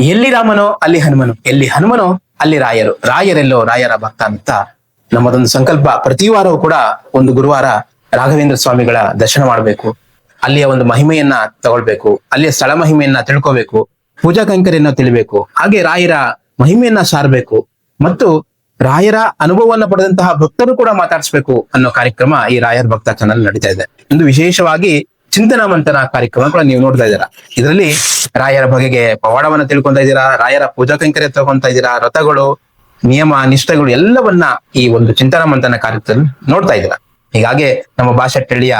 ಎಲ್ಲಿ ರಾಮನೋ, ಅಲ್ಲಿ ಹನುಮನು. ಎಲ್ಲಿ ಹನುಮನೋ, ಅಲ್ಲಿ ರಾಯರು. ರಾಯರೆಲ್ಲೋ, ರಾಯರ ಭಕ್ತ ಅಂತ ನಮ್ಮದೊಂದು ಸಂಕಲ್ಪ. ಪ್ರತಿ ವಾರವೂ ಕೂಡ ಒಂದು ಗುರುವಾರ ರಾಘವೇಂದ್ರ ಸ್ವಾಮಿಗಳ ದರ್ಶನ ಮಾಡಬೇಕು. ಅಲ್ಲಿಯ ಒಂದು ಮಹಿಮೆಯನ್ನ ತಗೊಳ್ಬೇಕು. ಅಲ್ಲಿಯ ಸ್ಥಳ ಮಹಿಮೆಯನ್ನ ತಿಳ್ಕೋಬೇಕು. ಪೂಜಾ ಕೈಂಕರ್ಯನ್ನ ತಿಳಿಬೇಕು. ಹಾಗೆ ರಾಯರ ಮಹಿಮೆಯನ್ನ ಸಾರಬೇಕು. ಮತ್ತು ರಾಯರ ಅನುಭವವನ್ನು ಪಡೆದಂತಹ ಭಕ್ತರು ಕೂಡ ಮಾತಾಡಿಸ್ಬೇಕು ಅನ್ನೋ ಕಾರ್ಯಕ್ರಮ ಈ ರಾಯರ ಭಕ್ತ ಚಾನಲ್ ನಡೀತಾ ಇದೆ. ಒಂದು ವಿಶೇಷವಾಗಿ ಚಿಂತನ ಮಂಥನ ಕಾರ್ಯಕ್ರಮ ಕೂಡ ನೀವು ನೋಡ್ತಾ ಇದ್ದೀರಾ. ಇದರಲ್ಲಿ ರಾಯರ ಬಗೆಗೆ ಪವಾಡವನ್ನ ತಿಳ್ಕೊಂತ ಇದ್ದೀರಾ, ರಾಯರ ಪೂಜಾ ಕೈಂಕರ್ಯ ತಗೊಂತ ಇದ್ದೀರಾ, ರಥಗಳು, ನಿಯಮ, ನಿಷ್ಠೆಗಳು ಎಲ್ಲವನ್ನ ಈ ಒಂದು ಚಿಂತನ ಮಂಥನ ಕಾರ್ಯಕ್ರಮದಲ್ಲಿ ನೋಡ್ತಾ ಇದ್ದೀರಾ. ಹೀಗಾಗಿ ನಮ್ಮ ಭಾಷೆಟ್ಟಳ್ಳಿಯ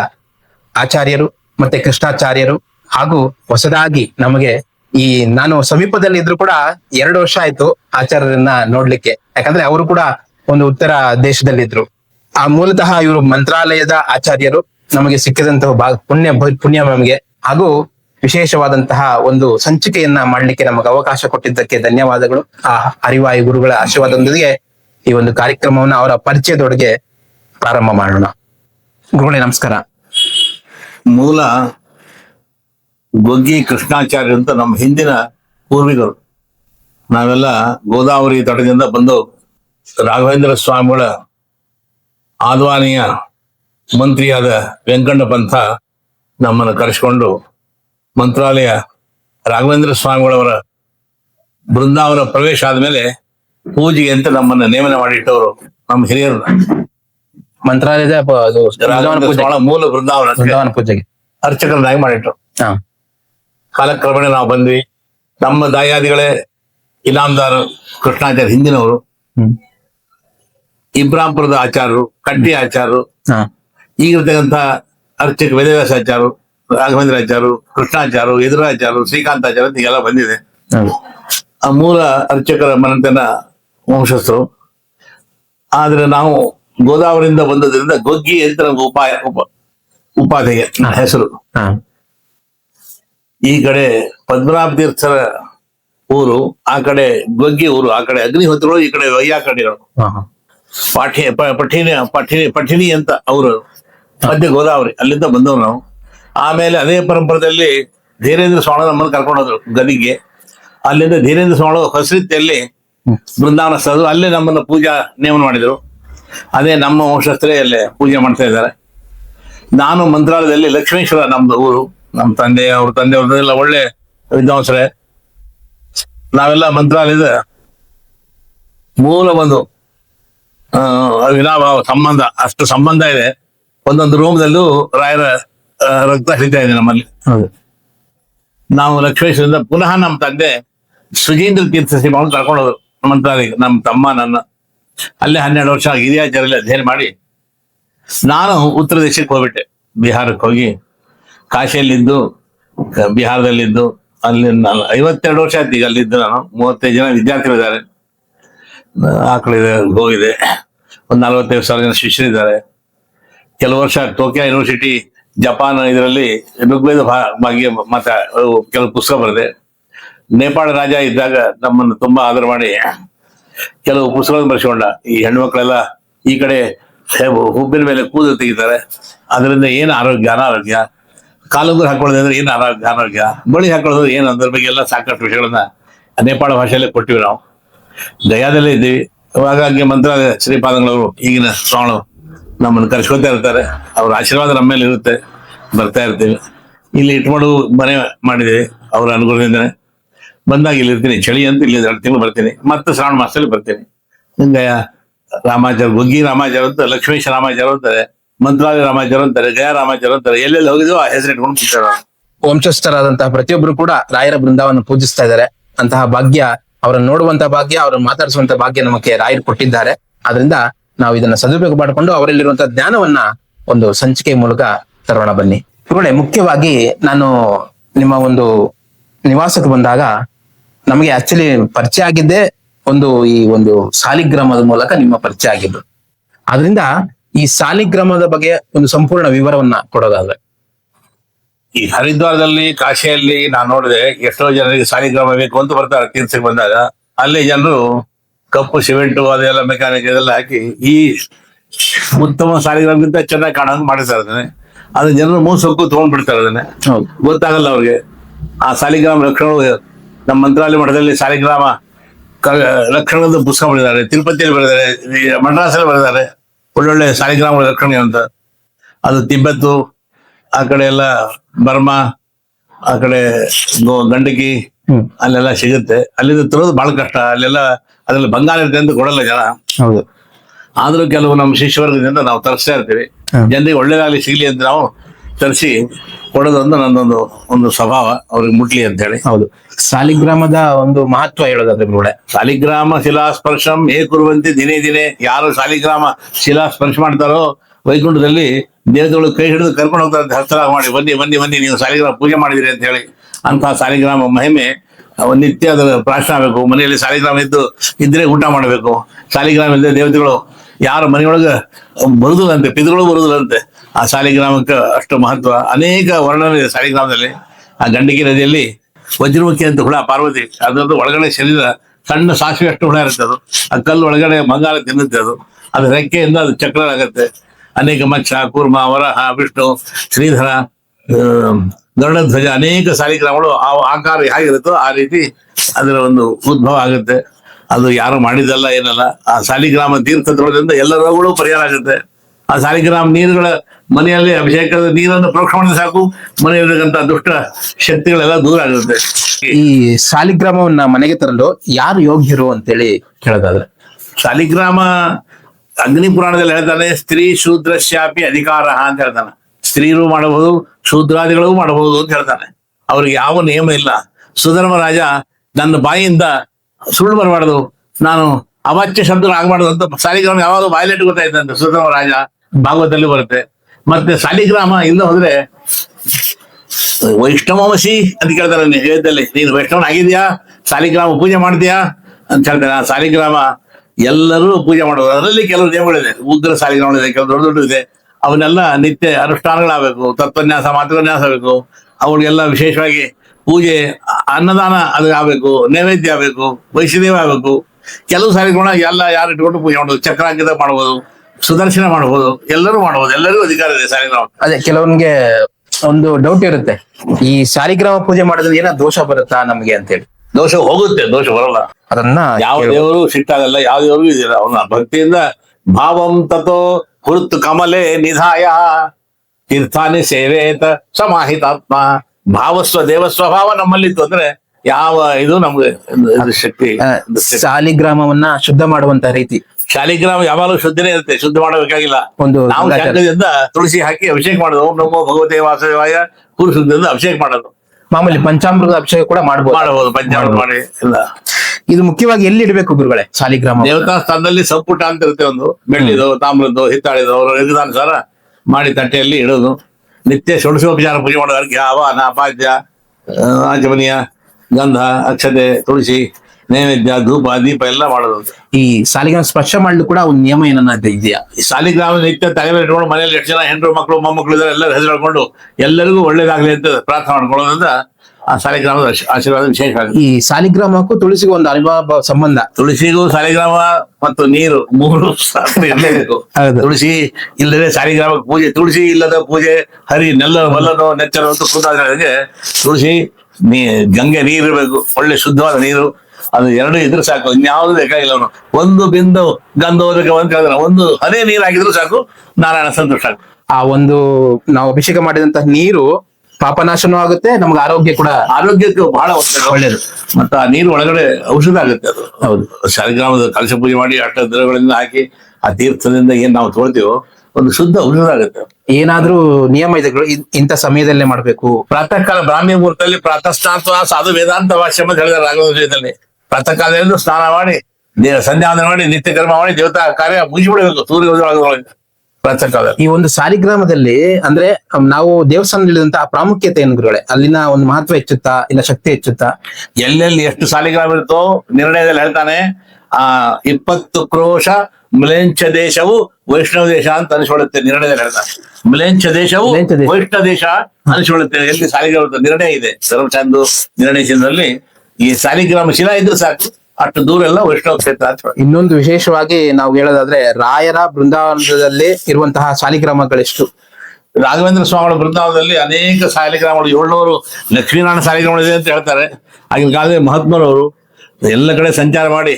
ಆಚಾರ್ಯರು ಮತ್ತೆ ಕೃಷ್ಣಾಚಾರ್ಯರು ಹಾಗೂ ಹೊಸದಾಗಿ ನಮಗೆ ಈ ನಾನು ಸಮೀಪದಲ್ಲಿ ಇದ್ರು ಕೂಡ ಎರಡು ವರ್ಷ ಆಯ್ತು ಆಚಾರ್ಯರನ್ನ ನೋಡ್ಲಿಕ್ಕೆ. ಯಾಕಂದ್ರೆ ಅವರು ಕೂಡ ಒಂದು ಉತ್ತರ ದೇಶದಲ್ಲಿದ್ರು. ಆ ಮೂಲತಃ ಇವರು ಮಂತ್ರಾಲಯದ ಆಚಾರ್ಯರು. ನಮಗೆ ಸಿಕ್ಕಿದಂತಹ ಭಾಗ, ಪುಣ್ಯ ಪುಣ್ಯ ನಮಗೆ. ಹಾಗೂ ವಿಶೇಷವಾದಂತಹ ಒಂದು ಸಂಚಿಕೆಯನ್ನ ಮಾಡಲಿಕ್ಕೆ ನಮಗೆ ಅವಕಾಶ ಕೊಟ್ಟಿದ್ದಕ್ಕೆ ಧನ್ಯವಾದಗಳು. ಆ ಅರಿವಾಯು ಗುರುಗಳ ಆಶೀರ್ವಾದದೊಂದಿಗೆ ಈ ಒಂದು ಕಾರ್ಯಕ್ರಮವನ್ನು ಅವರ ಪರಿಚಯದೊಳಗೆ ಪ್ರಾರಂಭ ಮಾಡೋಣ. ಗುರುಗಳೇ, ನಮಸ್ಕಾರ. ಮೂಲ ಗೊಗ್ಗಿ ಕೃಷ್ಣಾಚಾರ್ಯ ಅಂತ ನಮ್ಮ ಹಿಂದಿನ ಪೂರ್ವಿಕರು. ನಾವೆಲ್ಲ ಗೋದಾವರಿ ತಟದಿಂದ ಬಂದು ರಾಘವೇಂದ್ರ ಸ್ವಾಮಿಗಳ ಆದ್ವಾನಿಯ ಮಂತ್ರಿಯಾದ ವೆಂಕಣ್ಣ ಪಂಥ ನಮ್ಮನ್ನು ಕರೆಸಿಕೊಂಡು ಮಂತ್ರಾಲಯ ರಾಘವೇಂದ್ರ ಸ್ವಾಮಿಗಳವರ ಬೃಂದಾವನ ಪ್ರವೇಶ ಆದಮೇಲೆ ಪೂಜೆಗೆ ಅಂತ ನಮ್ಮನ್ನ ನೇಮನ ಮಾಡಿಟ್ಟವರು ನಮ್ಮ ಹಿರಿಯರು. ಮಂತ್ರಾಲಯದ ಮೂಲ ಬೃಂದಾವನ ಬೃಂದಾವನ ಪೂಜೆಗೆ. ಅರ್ಚಕರನ್ನಾಗಿ ಮಾಡಿಟ್ರು ಕಾಲಕ್ರಮೇಣ ನಾವು ಬಂದ್ವಿ. ನಮ್ಮ ದಾಯಾದಿಗಳೇ ಇನಾಮದಾರ್ ಕೃಷ್ಣಾಚಾರ್ಯ ಹಿಂದಿನವರು. ಇಬ್ರಾಂಪುರದ ಆಚಾರ್ಯರು ಕಡ್ಡಿ ಆಚಾರ್ಯರು. ಈಗಿರ್ತಕ್ಕಂಥ ಅರ್ಚಕ ವೇದವ್ಯಾಸ ಆಚಾರು ರಾಘವೇಂದ್ರ ಆಚಾರ್ಯರು ಕೃಷ್ಣಾಚಾರ್ಯರು ಎದುರಾಚಾರ್ಯರು ಶ್ರೀಕಾಂತಾಚಾರ್ಯ ಅಂತ ಹೀಗೆಲ್ಲ ಬಂದಿದೆ. ಆ ಮೂಲ ಅರ್ಚಕರ ಮನೆತನ ವಂಶಸ್ಥರು. ಆದ್ರೆ ನಾವು ಗೋದಾವರಿಯಿಂದ ಬಂದದ್ರಿಂದ ಗೊಗ್ಗಿ ಅಂತ ನಮ್ಗೆ ಉಪಾಯ ಉಪ ಉಪಾಧಿಗೆ ಹೆಸರು. ಈ ಕಡೆ ಪದ್ಮನಾಭ ತೀರ್ಥರ ಊರು ಆ ಕಡೆ ಗೊಗ್ಗಿ ಊರು ಆ ಕಡೆ ಅಗ್ನಿಹೋತ್ರಗಳು ಈ ಕಡೆ ವೈಯಾಕಡಿಗಳು ಪಾಠಿ ಪಠಿಣಿ ಪಠಿಣಿ ಪಠಿಣಿ ಅಂತ ಅವರು. ಮಧ್ಯ ಗೋದಾವರಿ ಅಲ್ಲಿಂದ ಬಂದವ್ರು ನಾವು. ಆಮೇಲೆ ಅದೇ ಪರಂಪರೆಯಲ್ಲಿ ಧೀರೇಂದ್ರ ಸ್ವಾಮಿ ನಮ್ಮನ್ನು ಕರ್ಕೊಂಡು ಹೋದ್ರು ಗದಿಗೆ. ಅಲ್ಲಿಂದ ಧೀರೇಂದ್ರ ಸ್ವಾಮಿ ಹೊಸರಿತ್ತಿಯಲ್ಲಿ ಬೃಂದಾವನ ಸ್ಥಳ ಅಲ್ಲೇ ನಮ್ಮನ್ನು ಪೂಜಾ ನೇಮನ ಮಾಡಿದ್ರು. ಅದೇ ನಮ್ಮ ವಂಶಸ್ಥರೇ ಅಲ್ಲೇ ಪೂಜೆ ಮಾಡ್ತಾ ಇದ್ದಾರೆ. ನಾನು ಮಂತ್ರಾಲಯದಲ್ಲಿ ಲಕ್ಷ್ಮೇಶ್ವರ ನಮ್ದು ಊರು. ನಮ್ಮ ತಂದೆ ಅವ್ರ ತಂದೆ ಅವ್ರದ್ದೆಲ್ಲ ಒಳ್ಳೆ ವಿದ್ವಾಂಸರೇ. ನಾವೆಲ್ಲ ಮಂತ್ರಾಲಯದ ಮೂಲ ಒಂದು ವಿನಾಭಾವ ಅವಿನಾಭಾವ ಸಂಬಂಧ ಅಷ್ಟು ಸಂಬಂಧ ಇದೆ. ಒಂದೊಂದು ರೂಮದಲ್ಲೂ ರಾಯರ ರಕ್ತ ಹರಿತಾ ಇದೆ ನಮ್ಮಲ್ಲಿ. ನಾವು ಲಕ್ಷ್ಮೇಶ್ವರಿಂದ ಪುನಃ ನಮ್ಮ ತಂದೆ ಸುಜೀಂದ್ರ ತೀರ್ಥ ಶ್ರೀಮಾವನ್ನು ಕರ್ಕೊಂಡು ಹೋದ್ರು ತಾಯಿ ನಮ್ಮ ತಮ್ಮ ನನ್ನ. ಅಲ್ಲೇ ಹನ್ನೆರಡು ವರ್ಷ ಗಿರಿಯಾಚಾರ್ಯಲ್ಲಿ ಅಧ್ಯಯನ ಮಾಡಿ ನಾನು ಉತ್ತರ ದೇಶಕ್ಕೆ ಹೋಗ್ಬಿಟ್ಟೆ. ಬಿಹಾರಕ್ಕೆ ಹೋಗಿ ಕಾಶಿಯಲ್ಲಿದ್ದು ಬಿಹಾರದಲ್ಲಿದ್ದು ಅಲ್ಲಿ ನಾನು ಐವತ್ತೆರಡು ವರ್ಷ ಆಯ್ತು ಈಗ ಅಲ್ಲಿದ್ದು ನಾನು. ಮೂವತ್ತೈದು ಜನ ವಿದ್ಯಾರ್ಥಿಗಳಿದ್ದಾರೆ ಆಕಳಿದೆ ಹೋಗಿದೆ. ಒಂದು ನಲವತ್ತೈದು ಸಾವಿರ ಜನ ಶಿಷ್ಯರಿದ್ದಾರೆ. ಕೆಲವು ವರ್ಷ ಟೋಕಿಯೋ ಯೂನಿವರ್ಸಿಟಿ, ಜಪಾನ್ ಇದರಲ್ಲಿ ಋಗ್ವೇದ ಬಗ್ಗೆ ಮತ ಅವು ಕೆಲವು ಪುಸ್ತಕ ಬರೆದೆ. ನೇಪಾಳ ರಾಜ ಇದ್ದಾಗ ನಮ್ಮನ್ನು ತುಂಬಾ ಆಧಾರ ಮಾಡಿ ಕೆಲವು ಪುಸ್ತಕಗಳನ್ನು ಬರೆಸಿಕೊಂಡ. ಈ ಹೆಣ್ಮಕ್ಳೆಲ್ಲ ಈ ಕಡೆ ಹುಬ್ಬಿನ ಮೇಲೆ ಕೂದಲು ತೆಗಿತಾರೆ. ಅದರಿಂದ ಏನು ಆರೋಗ್ಯ, ಅನಾರೋಗ್ಯ? ಕಾಲುಂಗುರು ಹಾಕೊಳ್ಳೋದಂದ್ರೆ ಏನು ಆರೋಗ್ಯ, ಅನಾರೋಗ್ಯ? ಬಳಿ ಹಾಕೊಳ್ಳೋದು ಏನು? ಅದ್ರ ಬಗ್ಗೆ ಎಲ್ಲ ಸಾಕಷ್ಟು ವಿಷಯಗಳನ್ನ ನೇಪಾಳ ಭಾಷೆಯಲ್ಲೇ ಕೊಟ್ಟಿವಿ ನಾವು. ಗಯಾದಲ್ಲೇ ಇದ್ದೀವಿ. ಹಾಗಾಗಿ ಮಂತ್ರಾಲಯ ಶ್ರೀಪಾದಂಗಳವರು ಈಗಿನ ಶ್ರಾವಣ ನಮ್ಮನ್ನು ಕರ್ಸ್ಕೊತಾ ಇರ್ತಾರೆ. ಅವ್ರ ಆಶೀರ್ವಾದ ನಮ್ಮ ಮೇಲೆ ಇರುತ್ತೆ. ಬರ್ತಾ ಇರ್ತೀವಿ. ಇಲ್ಲಿ ಇಟ್ಕೊಂಡು ಮನೆ ಮಾಡಿದ್ದೀವಿ ಅವ್ರ ಅನುಗ್ರಹದಿಂದ ಬಂದಾಗ ಇಲ್ಲಿ ಇರ್ತೀನಿ. ಚಳಿ ಅಂತ ಇಲ್ಲಿ ಎರಡು ತಿಂಗಳು ಬರ್ತೀನಿ. ಮತ್ತೆ ಶ್ರಾವಣ ಮಾಸದಲ್ಲಿ ಬರ್ತೀನಿ. ಹಿಂಗೆ ರಾಮಾಚಾರ ಬುಗ್ಗಿ ರಾಮಾಚಾರ ಅಂತ ಲಕ್ಷ್ಮೀಶ ರಾಮಾಚಾರ ಅಂತಾರೆ, ಮಂತ್ರಾಲಯ ರಾಮಾಚಾರ ಅಂತಾರೆ, ಗಯಾ ರಾಮಾಚಾರ ಅಂತಾರೆ, ಎಲ್ಲೆಲ್ಲಿ ಹೋಗಿದ್ವೋ ಆ ಹೆಸರು ಇಟ್ಕೊಂಡು. ವಂಶಸ್ಥರಾದಂತಹ ಪ್ರತಿಯೊಬ್ಬರು ಕೂಡ ರಾಯರ ಬೃಂದಾವನ ಪೂಜಿಸ್ತಾ ಇದ್ದಾರೆ. ಅಂತಹ ಭಾಗ್ಯ, ಅವರನ್ನು ನೋಡುವಂತ ಭಾಗ್ಯ, ಅವರನ್ನು ಮಾತಾಡಿಸುವಂತ ಭಾಗ್ಯ ನಮಗೆ ರಾಯರು ಕೊಟ್ಟಿದ್ದಾರೆ. ಅದರಿಂದ ನಾವು ಇದನ್ನ ಸದುಪಯೋಗ ಮಾಡಿಕೊಂಡು ಅವರಲ್ಲಿರುವಂತಹ ಜ್ಞಾನವನ್ನ ಒಂದು ಸಂಚಿಕೆ ಮೂಲಕ ತರೋಣ ಬನ್ನಿ. ಗುರುಗಳೇ, ಮುಖ್ಯವಾಗಿ ನಾನು ನಿಮ್ಮ ಒಂದು ನಿವಾಸಕ್ಕೆ ಬಂದಾಗ ನಮಗೆ ಆಕ್ಚುಲಿ ಪರಿಚಯ ಆಗಿದ್ದೆ ಒಂದು ಈ ಒಂದು ಸಾಲಿಗ್ರಾಮದ ಮೂಲಕ ನಿಮ್ಮ ಪರಿಚಯ ಆಗಿದ್ದು. ಆದ್ರಿಂದ ಈ ಸಾಲಿಗ್ರಾಮದ ಬಗ್ಗೆ ಒಂದು ಸಂಪೂರ್ಣ ವಿವರವನ್ನ ಕೊಡೋದಾದ್ರೆ. ಈ ಹರಿದ್ವಾರದಲ್ಲಿ, ಕಾಶಿಯಲ್ಲಿ ನಾನು ನೋಡಿದೆ, ಎಷ್ಟೋ ಜನರಿಗೆ ಸಾಲಿಗ್ರಾಮ ಬೇಕು ಅಂತ ಬರ್ತಾರೆ ತೀರ್ಥಕ್ಕೆ ಬಂದಾಗ. ಅಲ್ಲಿ ಜನರು ಕಪ್ಪು ಸಿಮೆಂಟು ಅದೆಲ್ಲ ಮೆಕ್ಯಾನಿಕ್ ಇದೆಲ್ಲ ಹಾಕಿ ಈ ಉತ್ತಮ ಸಾಲಿಗ್ರಾಮಕ್ಕಿಂತ ಚೆನ್ನಾಗಿ ಕಾಣೋಂಗ್ ಮಾಡಿಸ್ತಾ ಅದನ್ನೇ ಅದು ಜನರು ಮೂಸಕ್ಕೂ ತೊಗೊಂಡ್ಬಿಡ್ತಾರೆ ಅದನ್ನೇ ಗೊತ್ತಾಗಲ್ಲ ಅವ್ರಿಗೆ. ಆ ಸಾಲಿಗ್ರಾಮ ರಕ್ಷಣೆ ನಮ್ಮ ಮಂತ್ರಾಲಯ ಮಠದಲ್ಲಿ ಸಾಲಿಗ್ರಾಮ ರಕ್ಷಣದ ಪುಸ್ತಕ ಬರೆದಿದ್ದಾರೆ. ತಿರುಪತಿಯಲ್ಲಿ ಬರೆದಾರೆ ಮಡ್ರಾಸಲ್ಲಿ ಬರೆದಿದ್ದಾರೆ. ಒಳ್ಳೊಳ್ಳೆ ಸಾಲಿಗ್ರಾಮ ರಕ್ಷಣೆ ಅಂತ. ಅದು ತಿಬ್ಬತ್ತು ಆ ಕಡೆ ಎಲ್ಲ ಬರ್ಮಾ ಆ ಕಡೆ ಗಂಡಕಿ ಅಲ್ಲೆಲ್ಲ ಸಿಗುತ್ತೆ. ಅಲ್ಲಿಂದ ತರೋದು ಬಹಳ ಕಷ್ಟ. ಅಲ್ಲೆಲ್ಲ ಅದ್ರಲ್ಲಿ ಬಂಗಾರ ಇರುತ್ತೆ ಅಂತ ಕೊಡಲ್ಲ ಜನ. ಹೌದು. ಆದ್ರೂ ಕೆಲವು ನಮ್ಮ ಶಿಷ್ಯವರ್ಗದಿಂದ ನಾವು ತರಿಸ್ತಾ ಇರ್ತೀವಿ. ಜನರಿಗೆ ಒಳ್ಳೇದಾಗಲಿ ಸಿಗ್ಲಿ ಅಂತ ನಾವು ತರಿಸಿ ಕೊಡೋದೊಂದು ನನ್ನೊಂದು ಒಂದು ಸ್ವಭಾವ ಅವ್ರಿಗೆ ಮುಟ್ಲಿ ಅಂತ ಹೇಳಿ. ಹೌದು. ಸಾಲಿಗ್ರಾಮದ ಒಂದು ಮಹತ್ವ ಹೇಳೋದಾದ್ರೆ ಗುರುಗಳೇ. ಸಾಲಿಗ್ರಾಮ ಶಿಲಾಸ್ಪರ್ಶಂ ಏ ಕುರುವಂತೆ ದಿನೇ ದಿನೇ. ಯಾರು ಸಾಲಿಗ್ರಾಮ ಶಿಲಾ ಸ್ಪರ್ಶ ಮಾಡ್ತಾರೋ ವೈಕುಂಠದಲ್ಲಿ ದೇವತೆಗಳು ಕೈ ಹಿಡಿದು ಕರ್ಕೊಂಡು ಹೋಗ್ತಾರೆ ಹಸ್ತರಾಗ ಮಾಡಿ ಬನ್ನಿ ಬನ್ನಿ ಬನ್ನಿ ನೀವು ಸಾಲಿಗ್ರಾಮ ಪೂಜೆ ಮಾಡಿದಿರಿ ಅಂತ ಹೇಳಿ. ಅಂತ ಸಾಲಿಗ್ರಾಮ ಮಹಿಮೆ ನಿತ್ಯ ಅದು ಪ್ರಾಶನ ಆಗಬೇಕು, ಮನೆಯಲ್ಲಿ ಸಾಲಿಗ್ರಾಮ ಇದ್ದು ಇದ್ರೆ ಊಟ ಮಾಡಬೇಕು. ಸಾಲಿಗ್ರಾಮ ಇಲ್ಲದೆ ದೇವತೆಗಳು ಯಾರ ಮನೆಯೊಳಗೆ ಬರುದಿಲ್ಲಂತೆ, ಪಿತೃಗಳು ಬರುದಿಲ್ಲಂತೆ. ಆ ಸಾಲಿಗ್ರಾಮಕ್ಕೆ ಅಷ್ಟು ಮಹತ್ವ. ಅನೇಕ ವರ್ಣನೆ ಸಾಲಿಗ್ರಾಮದಲ್ಲಿ ಆ ಗಂಡಕಿ ನದಿಯಲ್ಲಿ ವಜ್ರಮುಖಿ ಅಂತ ಹುಳ, ಪಾರ್ವತಿ, ಅದರದ್ದು ಒಳಗಡೆ ಶರೀರ, ಸಣ್ಣ ಸಾಸಿವೆ ಅಷ್ಟು ಹುಳ ಇರುತ್ತೆ ಅದು. ಆ ಕಲ್ಲು ಒಳಗಡೆ ಬಂಗಾರ ತಿನ್ನುತ್ತೆ ಅದು. ಅದು ರೆಕ್ಕೆಯಿಂದ ಅದು ಚಕ್ರ ಆಗುತ್ತೆ ಅನೇಕ ಮಚ್ಚ, ಕೂರ್ಮ, ವರಹ, ವಿಷ್ಣು, ಶ್ರೀಧರ ಆಮ್, ಗರುಡಧ್ವಜ ಅನೇಕ ಸಾಲಿಗ್ರಾಮಗಳು ಆ ಆಕಾರ ಹೇಗಿರುತ್ತೋ ಆ ರೀತಿ ಅದರ ಒಂದು ಉದ್ಭವ ಆಗುತ್ತೆ. ಅದು ಯಾರು ಮಾಡಿದಲ್ಲ ಏನಲ್ಲ. ಆ ಸಾಲಿಗ್ರಾಮ ತೀರ್ಥ ತೊಳೆದ್ರಿಂದ ಎಲ್ಲ ರೋಗಗಳು ಪರಿಹಾರ ಆಗುತ್ತೆ. ಆ ಸಾಲಿಗ್ರಾಮ ನೀರುಗಳ ಮನೆಯಲ್ಲಿ ಅಭಿಷೇಕದ ನೀರನ್ನು ಪ್ರೋಕ್ಷಣೆ ಸಾಕು. ಮನೆಯಲ್ಲಿರತಕ್ಕಂಥ ದುಷ್ಟ ಶಕ್ತಿಗಳೆಲ್ಲ ದೂರ ಆಗುತ್ತೆ. ಈ ಸಾಲಿಗ್ರಾಮವನ್ನ ಮನೆಗೆ ತರಲು ಯಾರು ಯೋಗ್ಯರು ಅಂತೇಳಿ ಕೇಳೋದಾದ್ರೆ? ಸಾಲಿಗ್ರಾಮ ಅಗ್ನಿ ಪುರಾಣದಲ್ಲಿ ಹೇಳ್ತಾನೆ ಸ್ತ್ರೀ ಶೂದ್ರಶ್ಯಾಪಿ ಅಧಿಕಾರ ಅಂತ ಹೇಳ್ತಾನೆ. ಸ್ತ್ರೀರು ಮಾಡಬಹುದು, ಶೂದ್ರಾದಿಗಳು ಮಾಡಬಹುದು ಅಂತ ಹೇಳ್ತಾನೆ. ಅವ್ರಿಗೆ ಯಾವ ನಿಯಮ ಇಲ್ಲ. ಸುಧರ್ಮ ರಾಜ ನನ್ನ ಬಾಯಿಯಿಂದ ಸುಳ್ಳು ಬರಬಾರ್ದು. ನಾನು ಅವಾಚ್ಯ ಶಬ್ದ ಆಗಬಾರ್ದು ಅಂತ ಸಾಲಿಗ್ರಾಮ ಯಾವಾಗ ಬಾಯ್ಲೆಟ್ ಗೊತ್ತಾಯ್ತಂತೆ ಸುಧರ್ಮ ರಾಜ ಭಾಗವತದಲ್ಲಿ ಬರುತ್ತೆ. ಮತ್ತೆ ಸಾಲಿಗ್ರಾಮ ಇಲ್ಲ ಹೋದ್ರೆ, ವೈಷ್ಣವಮಸಿ ಅಂತ ಕೇಳ್ತಾರೆ ವೇದದಲ್ಲಿ ನೀನು ವೈಷ್ಣವನ ಆಗಿದ್ಯಾ? ಸಾಲಿಗ್ರಾಮ ಪೂಜೆ ಮಾಡ್ತೀಯಾ? ಅಂತ ಹೇಳ್ತಾರೆ. ಸಾಲಿಗ್ರಾಮ ಎಲ್ಲರೂ ಪೂಜೆ ಮಾಡೋದು. ಅದರಲ್ಲಿ ಕೆಲವು ನಿಯಮಗಳಿದೆ. ಉಗ್ರ ಸಾಲಿಗ್ರಾಮಗಳಿದೆ, ಕೆಲವು ದೊಡ್ಡ ದೊಡ್ಡ ಇದೆ. ಅವನ್ನೆಲ್ಲ ನಿತ್ಯ ಅನುಷ್ಠಾನಗಳಾಗಬೇಕು ತತ್ವನ್ಯಾಸ ಮಾತೃನ್ಯಾಸ ಆಗಬೇಕು ಅವಳಿಗೆಲ್ಲ ವಿಶೇಷವಾಗಿ ಪೂಜೆ ಅನ್ನದಾನ ಅದು ಆಗ್ಬೇಕು ನೈವೇದ್ಯ ಆಗಬೇಕು ವೈಷ್ಣದೇವ ಆಗಬೇಕು. ಕೆಲವು ಸಾಲಿಗ್ರಾಮ ಎಲ್ಲ ಯಾರು ಇಟ್ಕೊಂಡು ಪೂಜೆ ಮಾಡೋದು ಚಕ್ರಾಂಕಿತ ಮಾಡ್ಬೋದು ಸುದರ್ಶನ ಮಾಡ್ಬೋದು ಎಲ್ಲರೂ ಮಾಡ್ಬೋದು ಎಲ್ಲರಿಗೂ ಅಧಿಕಾರ ಇದೆ ಸಾಲಿಗ್ರಾಮ ಅದೇ ಕೆಲವನ್ಗೆ ಒಂದು ಡೌಟ್ ಇರುತ್ತೆ. ಈ ಸಾಲಿಗ್ರಾಮ ಪೂಜೆ ಮಾಡೋದ್ರಿಂದ ಏನೋ ದೋಷ ಬರುತ್ತಾ ನಮ್ಗೆ ಅಂತೇಳಿ. ದೋಷ ಹೋಗುತ್ತೆ ದೋಷ ಬರಲ್ಲ. ಅದನ್ನ ಯಾವ. ದೇವರು ಸಿಟ್ಟಾಗಲ್ಲ ಯಾವ ದೇವರಿಗೂ ಇದಿಲ್ಲ. ಅವನ ಭಕ್ತಿಯಿಂದ ಭಾವಂ ತಥೋ ಹುರ್ತು ಕಮಲೆ ನಿಧಾಯ. ತೀರ್ಥಾನಿ ಸೇವೇತ ಸಮಾಹಿತಾತ್ಮ. ಭಾವಸ್ವ ದೇವಸ್ವಭಾವ ನಮ್ಮಲ್ಲಿತ್ತು ಅಂದ್ರೆ ಯಾವ ಇದು ನಮ್ಗೆ ಶಕ್ತಿ ಶಾಲಿಗ್ರಾಮವನ್ನ ಶುದ್ಧ ಮಾಡುವಂತ ರೀತಿ. ಶಾಲಿಗ್ರಾಮ ಯಾವಾಗಲೂ ಶುದ್ಧನೇ ಇರುತ್ತೆ ಶುದ್ಧ ಮಾಡಬೇಕಾಗಿಲ್ಲ. ಒಂದು ನಾವು. ತುಳಸಿ ಹಾಕಿ ಅಭಿಷೇಕ ಮಾಡೋದು. ಓಂ ನಮೋ ಭಗವತೆ ವಾಸವಾಯ ಪುರುಷ ಶುದ್ಧದಿಂದ ಅಭಿಷೇಕ ಮಾಡೋದು. ಮಾಮೂಲಿ ಪಂಚಾಮೃತ ಅಭಿಷೇಕ ಕೂಡ ಮಾಡಬಹುದು ಮಾಡಬಹುದು ಪಂಚಾಮೃತ ಮಾಡಿ ಇಲ್ಲ ಇದು ಮುಖ್ಯವಾಗಿ ಎಲ್ಲಿ ಇಡಬೇಕು ಗುರುಗಳೇ? ಸಾಲಿಗ್ರಾಮ ದೇವತಾ ಸ್ಥಾನದಲ್ಲಿ ಸಂಪುಟ ಅಂತ ಇರುತ್ತೆ ಒಂದು. ಬೆಳ್ಳಿದು ತಾಮ್ರದ್ದು ಹಿತ್ತಾಳಿದು ಅವರು ಯಜ್ಞಾನುಸಾರ ಮಾಡಿ ತಟ್ಟೆಯಲ್ಲಿ ಇಡೋದು. ನಿತ್ಯ ಷೋಡಶೋಪಚಾರ ಪೂಜೆ ಮಾಡೋದಕ್ಕೆ ಆವಾಹನ ಪಾದ್ಯ ಆ, ಆಚಮನೀಯ ಗಂಧ ಅಕ್ಷತೆ ತುಳಸಿ ನೈವೇದ್ಯ ಧೂಪ ದೀಪ ಎಲ್ಲ ಮಾಡೋದು. ಈ ಸಾಲಿಗ್ರಾಮ ಸ್ಪರ್ಶ ಮಾಡಲು ಕೂಡ ಒಂದು ನಿಯಮ ಏನನ್ನ ಇದೆಯಾ? ಈ ಸಾಲಿಗ್ರಾಮ ನಿತ್ಯ ತಲೆ ಮೇಲೆ ಇಟ್ಕೊಂಡು ಮನೆಯಲ್ಲಿ ಎಷ್ಟು ಜನ ಹೆಣ್ಣು ಮಕ್ಕಳು ಮೊಮ್ಮಕ್ಕಳು ಇದ್ದಾರೆ ಎಲ್ಲರೂ ಹೆಸರು ಹೇಳ್ಕೊಂಡು ಎಲ್ಲರಿಗೂ ಒಳ್ಳೇದಾಗ್ಲಿ ಅಂತ ಪ್ರಾರ್ಥನೆ ಮಾಡ್ಕೊಳ್ಳೋದ್ರಿಂದ ಸಾಲಿಗ್ರಾಮದ ಆಶೀ- ಆಶೀರ್ವಾದ ವಿಶೇಷವಾಗುತ್ತೆ ಈ ಸಾಲಿಗ್ರಾಮಕ್ಕೂ ತುಳಸಿಗೂ ಒಂದು ಅನುಭವ ಸಂಬಂಧ. ತುಳಸಿಗೂ ಸಾಲಿಗ್ರಾಮ ಮತ್ತು ನೀರು ಮೂರು ಇರಲೇಬೇಕು ತುಳಸಿ ಇಲ್ಲದೆ ಸಾಲಿಗ್ರಾಮಕ್ಕೆ ಪೂಜೆ ತುಳಸಿ ಇಲ್ಲದ ಪೂಜೆ ಹರಿ ನೆಲ್ಲ ಮಲ್ಲನು ನೆಚ್ಚರು ಅಂತ ತುಳಸಿ ನೀ ಗಂಗೆ ನೀರು ಇರಬೇಕು ಒಳ್ಳೆ ಶುದ್ಧವಾದ ನೀರು. ಅದು ಎರಡು ಇದ್ರೆ ಸಾಕು ಇನ್ಯಾವುದು ಬೇಕಾಗಿಲ್ಲ ಅವನು. ಒಂದು ಬಿಂದು ಗಂಧ ಅಂತ ಹೇಳಿದ್ರೆ ಒಂದು ಹನಿ ನೀರು ಹಾಕಿದ್ರು ಸಾಕು ನಾರಾಯಣ ಸಂತೋಷ ಆ ಒಂದು ನಾವು ಅಭಿಷೇಕ ಮಾಡಿದಂತಹ ನೀರು ಪಾಪನಾಶನೂ ಆಗುತ್ತೆ ನಮ್ಗೆ ಆರೋಗ್ಯ ಕೂಡ ಆರೋಗ್ಯಕ್ಕೆ ಬಹಳ ಒಳ್ಳೆಯದು ಒಳ್ಳೇದು. ಮತ್ತೆ ಆ ನೀರು ಒಳಗಡೆ ಔಷಧ ಆಗುತ್ತೆ ಅದು. ಹೌದು. ಶಾಲಿಗ್ರಾಮದ ಕಲಶ ಪೂಜೆ ಮಾಡಿ ಅಷ್ಟ ದ್ರವಗಳಿಂದ ಹಾಕಿ ಆ ತೀರ್ಥದಿಂದ ಏನ್ ನಾವು ತೊಳ್ತೀವೋ ಒಂದು ಶುದ್ಧ ಔಷಧ ಆಗುತ್ತೆ. ಏನಾದ್ರೂ ನಿಯಮ ಇದೆ? ಇಂಥ ಸಮಯದಲ್ಲೇ ಮಾಡ್ಬೇಕು? ಪ್ರಾತಃ ಕಾಲ ಬ್ರಾಹ್ಮಿ ಮುಹೂರ್ತದಲ್ಲಿ ಪ್ರಾತಃ ಸ್ನಾನ ಸಾಧು ವೇದಾಂತ ಭಾಷ್ಯ ಅಂತ ಹೇಳಿದ ರಾಘವ ವಿಷಯದಲ್ಲಿ ಪ್ರಾತಃ ಕಾಲದಲ್ಲಿ ಸ್ನಾನ ಮಾಡಿ ಸಂಧ್ಯಾ ಸಂಧ್ಯಾವಂದನ ಮಾಡಿ ನಿತ್ಯ ಕರ್ಮ ಮಾಡಿ ದೇವತಾ ಕಾರ್ಯ ಮುಗಿಸ್ಬಿಡ್ಬೇಕು. ಸೂರ್ಯ ಈ ಒಂದು ಸಾಲಿಗ್ರಾಮದಲ್ಲಿ ಅಂದ್ರೆ ನಾವು ದೇವಸ್ಥಾನ ಆ ಪ್ರಾಮುಖ್ಯತೆ ಏನು ಗುರುಗಳೇ? ಅಲ್ಲಿನ ಒಂದು ಮಹತ್ವ ಹೆಚ್ಚುತ್ತಾ ಇಲ್ಲ ಶಕ್ತಿ ಹೆಚ್ಚುತ್ತಾ? ಎಲ್ಲೆಲ್ಲಿ ಎಷ್ಟು ಸಾಲಿಗ್ರಾಮ ಇರುತ್ತೋ ನಿರ್ಣಯದಲ್ಲಿ ಹೇಳ್ತಾನೆ ಆ ಇಪ್ಪತ್ತು ಕ್ರೋಶ ಮ್ಲೇಂಚ ದೇಶವು ವೈಷ್ಣವ ದೇಶ ಅಂತ ಅನಿಸ್ಕೊಳ್ಳುತ್ತೆ ನಿರ್ಣಯದಲ್ಲಿ ಹೇಳ್ತಾನೆ. ಮ್ಲೇಂಚ ದೇಶವು. ವೈಷ್ಣವ ದೇಶ ಅನಿಸ್ಕೊಳ್ಳುತ್ತೆ. ಎಲ್ಲಿ ಸಾಲಿಗ್ರಾಮ ನಿರ್ಣಯ ಇದೆ. ಸರ್ವಚಂದು ನಿರ್ಣಯ ಚಿಹ್ನದಲ್ಲಿ ಈ ಸಾಲಿಗ್ರಾಮ ಶಿಲಾ ಇದ್ರೆ ಸಾಕು. ಅಷ್ಟು ದೂರ ಎಲ್ಲ ವೈಷ್ಣವ ಕ್ಷೇತ್ರ ಅಂತ ಹೇಳಿ. ಇನ್ನೊಂದು ವಿಶೇಷವಾಗಿ ನಾವು ಹೇಳೋದಾದ್ರೆ ರಾಯರ ಬೃಂದಾವನದಲ್ಲಿ ಇರುವಂತಹ ಶಾಲಿಗ್ರಾಮಗಳೆಷ್ಟು. ರಾಘವೇಂದ್ರ ಸ್ವಾಮಿಗಳ ಬೃಂದಾವನದಲ್ಲಿ ಅನೇಕ ಸಾಲಿಗ್ರಾಮಗಳು ಏಳ್ನೂರು ಲಕ್ಷ್ಮೀನಾರಾಯಣ ಸಾಲಿಗ್ರಾಮಗಳು ಇದೆ ಅಂತ ಹೇಳ್ತಾರೆ. ಆಗಿನ ಕಾಲದಲ್ಲಿ ಮಹಾತ್ಮರವರು ಎಲ್ಲ ಕಡೆ ಸಂಚಾರ ಮಾಡಿ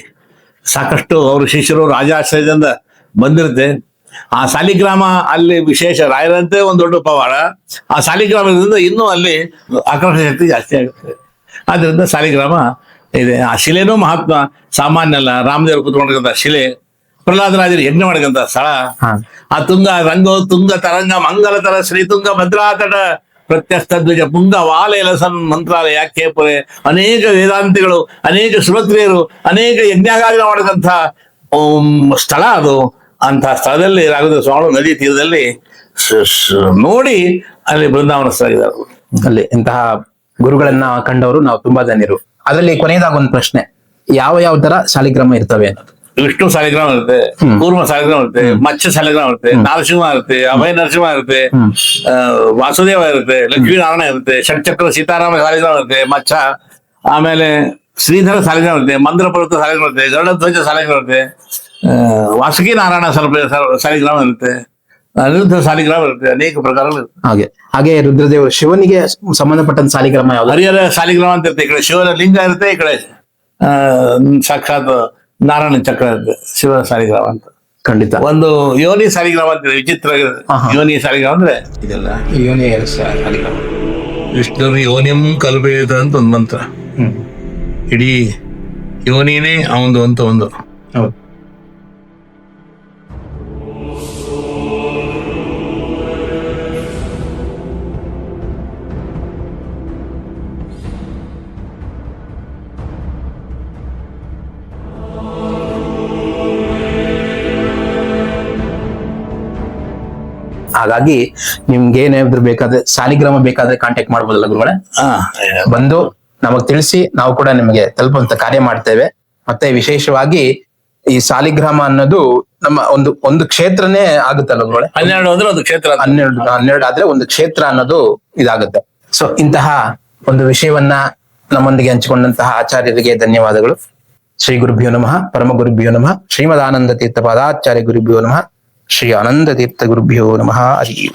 ಸಾಕಷ್ಟು ಅವ್ರ ಶಿಷ್ಯರು ರಾಜಾಶ್ರಯದಿಂದ ಬಂದಿರುತ್ತೆ. ಆ ಸಾಲಿಗ್ರಾಮ ಅಲ್ಲಿ ವಿಶೇಷ ರಾಯರಂತೆ ಒಂದು ದೊಡ್ಡ ಪವಾಡ. ಆ ಸಾಲಿಗ್ರಾಮದಿಂದ ಇನ್ನೂ ಅಲ್ಲಿ ಆಕರ್ಷಣೆ ಶಕ್ತಿ ಜಾಸ್ತಿ ಆಗುತ್ತೆ. ಆದ್ರಿಂದ ಸಾಲಿಗ್ರಾಮ ಇದೆ. ಆ ಶಿಲೆನೂ ಮಹಾತ್ಮ ಸಾಮಾನ್ಯ ಅಲ್ಲ. ರಾಮದೇವರು ಕುತ್ಕೊಂಡಿರ್ತಕ್ಕಂಥ ಶಿಲೆ ಪ್ರಹ್ಲಾದರಾಜರು ಯಜ್ಞ ಮಾಡಿದಂತ ಸ್ಥಳ. ಆ ತುಂಗ ರಂಗ ತುಂಗ ತರಂಗ ಮಂಗಲ ತರ ಶ್ರೀ ತುಂಗ ಭದ್ರಾತಟ ಪ್ರತ್ಯಸ್ಥ ಧ್ವಜ ಪುಂಗ ವಾಲಯಲಸನ್ ಮಂತ್ರಾಲಯ ಕೇಪುರೆ ಅನೇಕ ವೇದಾಂತಿಗಳು ಅನೇಕ ಶ್ರೋತ್ರಿಯರು ಅನೇಕ ಯಜ್ಞಾಗಾರ ಮಾಡಿದಂಥ ಸ್ಥಳ ಅದು. ಅಂತ ಸ್ಥಳದಲ್ಲಿ ರಾಘವೇಂದ್ರ ಸ್ವಾಮಿ ನದಿ ತೀರದಲ್ಲಿ ನೋಡಿ ಅಲ್ಲಿ ಬೃಂದಾವನ ಬೃಂದಾವನಸ್ಥರಾಗಿದ್ದಾರೆ ಅಲ್ಲಿ ಇಂತಹ ಗುರುಗಳನ್ನ ಕಂಡವರು ನಾವು ತುಂಬಾ ಧನ್ಯರು ಅದರಲ್ಲಿ ಕೊನೆಯದಾಗ ಒಂದು ಪ್ರಶ್ನೆ ಯಾವ ಯಾವ ತರ ಶಾಲಿಗ್ರಾಮ ಇರ್ತವೆ ಅನ್ನೋದು? ವಿಷ್ಣು ಸಾಲಿಗ್ರಾಮ ಇರುತ್ತೆ ಕೂರ್ಮ ಸಾಲಿಗ್ರಾಮ ಇರುತ್ತೆ ಮತ್ಸ್ಯ ಸಾಲಿಗ್ರಾಮ ಇರುತ್ತೆ ನರಸಿಂಹ ಇರುತ್ತೆ ಅಭಯ ನರಸಿಂಹ ಇರುತ್ತೆ ಆ, ವಾಸುದೇವ ಇರುತ್ತೆ ಲಕ್ಷ್ಮೀನಾರಾಯಣ ಇರುತ್ತೆ ಷಟ್ಚಕ್ರ ಸೀತಾರಾಮ ಸಾಲಿಗ್ರಾಮ ಇರುತ್ತೆ ಮಚ್ಚ ಆಮೇಲೆ ಶ್ರೀಧರ ಸಾಲಿಗ್ರಾಮ ಇರುತ್ತೆ ಮಂದ್ರ ಪರ್ವತ ಸಾಲಿಗ್ರಾಮ ಇರುತ್ತೆ ಗರುಡಧ್ವಜ ಸಾಲಿಗ್ರಾಮ ಇರುತ್ತೆ ಆ, ವಾಸುಕಿ ನಾರಾಯಣ ಸರ್ಪ ಸರ್- ಸಾಲಿಗ್ರಾಮ ಇರುತ್ತೆ. ಅನಿರುದ್ಧ ಸಾಲಿಗ್ರಾಮ ಇರುತ್ತೆ ಅನೇಕ ಪ್ರಕಾರಗಳು ಇರುತ್ತೆ. ಹಾಗೆ ಹಾಗೆ ರುದ್ರದೇವರು ಶಿವನಿಗೆ ಸಂಬಂಧಪಟ್ಟಂತ ಸಾಲಿಗ್ರಾಮ ಯಾವ್ದು? ಹರಿಹರ ಸಾಲಿಗ್ರಾಮ ಅಂತ ಇರುತ್ತೆ ಈ ಕಡೆ ಶಿವನ ಲಿಂಗ ಇರುತ್ತೆ ಈ ಕಡೆ ಆ, ಸಾಕ್ಷಾತ್ ನಾರಾಯಣ ಚಕ್ರ ಇರುತ್ತೆ ಶಿವನ ಸಾಲಿಗ್ರಾಮ ಅಂತ. ಖಂಡಿತ. ಒಂದು ಯೋನಿ ಸಾಲಿಗ್ರಾಮ ಅಂತ ಇದೆ, ವಿಚಿತ್ರ ಆಹಾ. ಯೋನಿ ಸಾಲಿಗ್ರಾಮ ಅಂದ್ರೆ ಇದೆಲ್ಲ ಸಾಲಿಗ್ರಾಮ. ವಿಷ್ಣು ಯೋನಿಂ ಕಲ್ಬೇದ ಅಂತ ಒಂದು ಮಂತ್ರ. ಹ್ಮ್. ಇಡೀ ಯೋನಿನೇ ಅವಂದು ಅಂತ ಒಂದು. ಹೌದು. ಹಾಗಾಗಿ ನಿಮ್ಗೆ ಏನಾದ್ರು ಬೇಕಾದ್ರೆ ಸಾಲಿಗ್ರಾಮ ಬೇಕಾದ್ರೆ ಕಾಂಟ್ಯಾಕ್ಟ್ ಮಾಡ್ಬೋದಲ್ಲ ಗುರುಗಳೇ? ಬಂದು ನಮಗ್ ತಿಳಿಸಿ ನಾವು ಕೂಡ ನಿಮಗೆ ತಲುಪುವಂತ ಕಾರ್ಯ ಮಾಡ್ತೇವೆ. ಮತ್ತೆ ವಿಶೇಷವಾಗಿ ಈ ಸಾಲಿಗ್ರಾಮ ಅನ್ನೋದು ನಮ್ಮ ಒಂದು ಒಂದು ಕ್ಷೇತ್ರನೇ ಆಗುತ್ತಲ್ಲ ಗುರುಗಳೇ? ಹನ್ನೆರಡು ಅಂದ್ರೆ ಒಂದು ಕ್ಷೇತ್ರ. ಹನ್ನೆರಡು ಹನ್ನೆರಡು ಆದ್ರೆ ಒಂದು ಕ್ಷೇತ್ರ ಅನ್ನೋದು ಇದಾಗುತ್ತೆ. ಸೊ ಇಂತಹ ಒಂದು ವಿಷಯವನ್ನ ನಮ್ಮೊಂದಿಗೆ ಹಂಚಿಕೊಂಡಂತಹ ಆಚಾರ್ಯರಿಗೆ ಧನ್ಯವಾದಗಳು. ಶ್ರೀ ಗುರುಭ್ಯೋ ನಮಃ ಪರಮ ಗುರುಭ್ಯೋ ನಮಃ ಶ್ರೀಮದಾನಂದ ತೀರ್ಥ ಪಾದಾಚಾರ್ಯ ಗುರುಭ್ಯೋ ನಮಃ. ಶ್ರೀ ಆನಂದ ತೀರ್ಥ ಗುರುಭ್ಯೋ ನಮಃ. ಹರಿ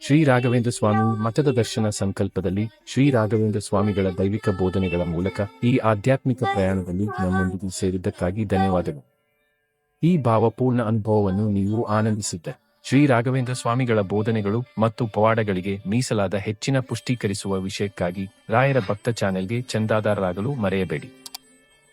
ಶ್ರೀ ರಾಘವೇಂದ್ರ ಸ್ವಾಮಿ ಮಠದ ದರ್ಶನ ಸಂಕಲ್ಪದಲ್ಲಿ ಶ್ರೀ ರಾಘವೇಂದ್ರ ಸ್ವಾಮಿಗಳ ದೈವಿಕ ಬೋಧನೆಗಳ ಮೂಲಕ ಈ ಆಧ್ಯಾತ್ಮಿಕ ಪ್ರಯಾಣದಲ್ಲಿ ನಮ್ಮೊಂದಿಗೆ ಸೇರಿದ್ದಕ್ಕಾಗಿ ಧನ್ಯವಾದಗಳು. ಈ ಭಾವಪೂರ್ಣ ಅನುಭವವನ್ನು ನೀವು ಆನಂದಿಸಿದ್ದ ಶ್ರೀ ರಾಘವೇಂದ್ರ ಸ್ವಾಮಿಗಳ ಬೋಧನೆಗಳು ಮತ್ತು ಪವಾಡಗಳಿಗೆ ಮೀಸಲಾದ ಹೆಚ್ಚಿನ ಪುಷ್ಟೀಕರಿಸುವ ವಿಷಯಕ್ಕಾಗಿ ರಾಯರ ಭಕ್ತ ಚಾನೆಲ್ಗೆ ಚಂದಾದಾರರಾಗಲು ಮರೆಯಬೇಡಿ.